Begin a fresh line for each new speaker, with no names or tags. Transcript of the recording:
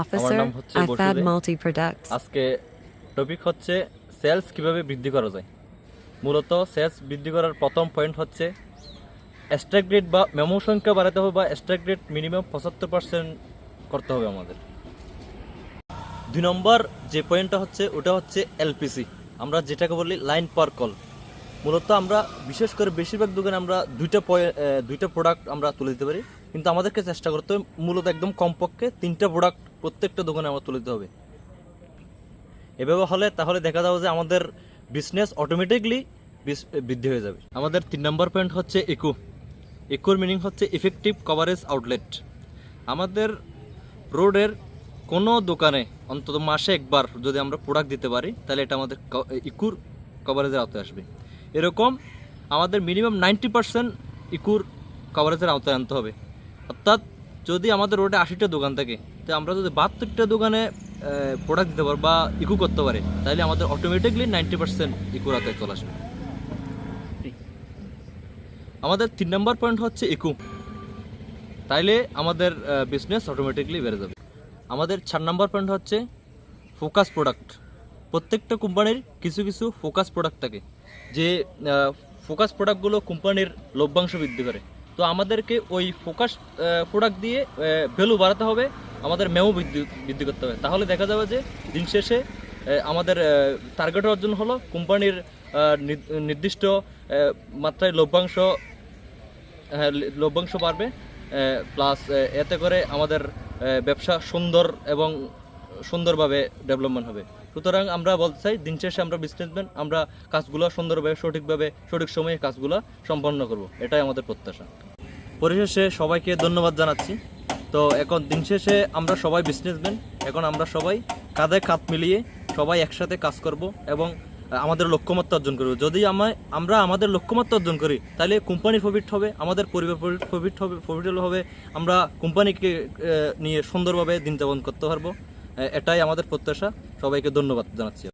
Officer,
নাম হচ্ছে
IFAD
Vasudev. আজকে টপিক হচ্ছে সেলস কীভাবে বৃদ্ধি করা যায়। মূলত সেলস বৃদ্ধি করার প্রথম পয়েন্ট হচ্ছে স্ট্রাইক রেট বা মেমো সংখ্যা বাড়াতে হবে বা স্ট্রাইক রেট মিনিমাম পঁচাত্তর পার্সেন্ট করতে হবে আমাদের। দুই নম্বর যে পয়েন্টটা হচ্ছে ওটা হচ্ছে এলপিসি আমরা যেটাকে বলি লাইন পার কল মূলত আমরা, বিশেষ করে বেশিরভাগ দোকানে আমরা দুইটা দুইটা প্রোডাক্ট আমরা তুলে দিতে পারি। কিন্তু আমাদেরকে চেষ্টা করতে হবে মূলত একদম কমপক্ষে তিনটা প্রোডাক্ট প্রত্যেকটা দোকানে আমরা তুলে দিতে হবে। এভাবে হলে তাহলে দেখা যাবে যে আমাদের বিজনেস অটোমেটিকলি বৃদ্ধি হয়ে যাবে। আমাদের তিন নম্বর পয়েন্ট হচ্ছে ইকো ইকোর মিনিং হচ্ছে ইফেক্টিভ কভারেজ আউটলেট আমাদের রোডের কোনো দোকানে অন্তত মাসে একবার যদি আমরা প্রোডাক্ট দিতে পারি, তাহলে এটা আমাদের ইকুর কভারেজের আওতায় আসবে। এরকম আমাদের মিনিমাম নাইনটি পার্সেন্ট ইকুর কভারেজের আওতায় আনতে হবে। অর্থাৎ যদি আমাদের রোডে আশিটা দোকান থাকে, তো আমরা যদি বাহাত্তরটা দোকানে প্রোডাক্ট দিতে পারব বা ইকু করতে পারে, তাহলে আমাদের অটোমেটিকলি নাইনটি পার্সেন্ট ইকুর আওতায় চলে আসবে। আমাদের তিন নম্বর পয়েন্ট হচ্ছে ইকু। তাইলে আমাদের বিজনেস অটোমেটিকলি বেড়ে যাবে। আমাদের চার নম্বর পয়েন্ট হচ্ছে ফোকাস প্রোডাক্ট প্রত্যেকটা কোম্পানির কিছু কিছু ফোকাস প্রোডাক্ট থাকে। যে ফোকাস প্রোডাক্টগুলো কোম্পানির লভ্যাংশ বৃদ্ধি করে। তো আমাদেরকে ওই ফোকাস প্রোডাক্ট দিয়ে ভ্যালু বাড়াতে হবে, আমাদের মেমো বৃদ্ধি বৃদ্ধি করতে হবে। তাহলে দেখা যাবে যে, দিন শেষে আমাদের টার্গেট অর্জন হলো কোম্পানির নির্দিষ্ট মাত্রায় লভ্যাংশ লভ্যাংশ বাড়বে প্লাস এতে করে আমাদের ব্যবসা সুন্দর এবং সুন্দরভাবে ডেভেলপমেন্ট হবে। সুতরাং আমরা বলতে চাই, দিন শেষে আমরা বিজনেসম্যান আমরা কাজগুলো সুন্দরভাবে, সঠিকভাবে, সঠিক সময়ে কাজগুলো সম্পন্ন করব। এটাই আমাদের প্রত্যাশা। পরিশেষে সবাইকে ধন্যবাদ জানাচ্ছি। তো এখন দিন শেষে আমরা সবাই বিজনেসম্যান এখন আমরা সবাই কাঁধে কাঁধ মিলিয়ে সবাই একসাথে কাজ করব এবং আমাদের লক্ষ্যমাত্রা অর্জন করব। যদি আমরা আমাদের লক্ষ্যমাত্রা অর্জন করি, তাহলে কোম্পানির প্রফিট হবে, আমাদের পরিবার প্রফিট হবে প্রফিটেবল হবে, আমরা কোম্পানিকে নিয়ে সুন্দরভাবে দিন যাপন করতে পারব। এটাই আমাদের প্রত্যাশা। সবাইকে ধন্যবাদ জানাচ্ছি।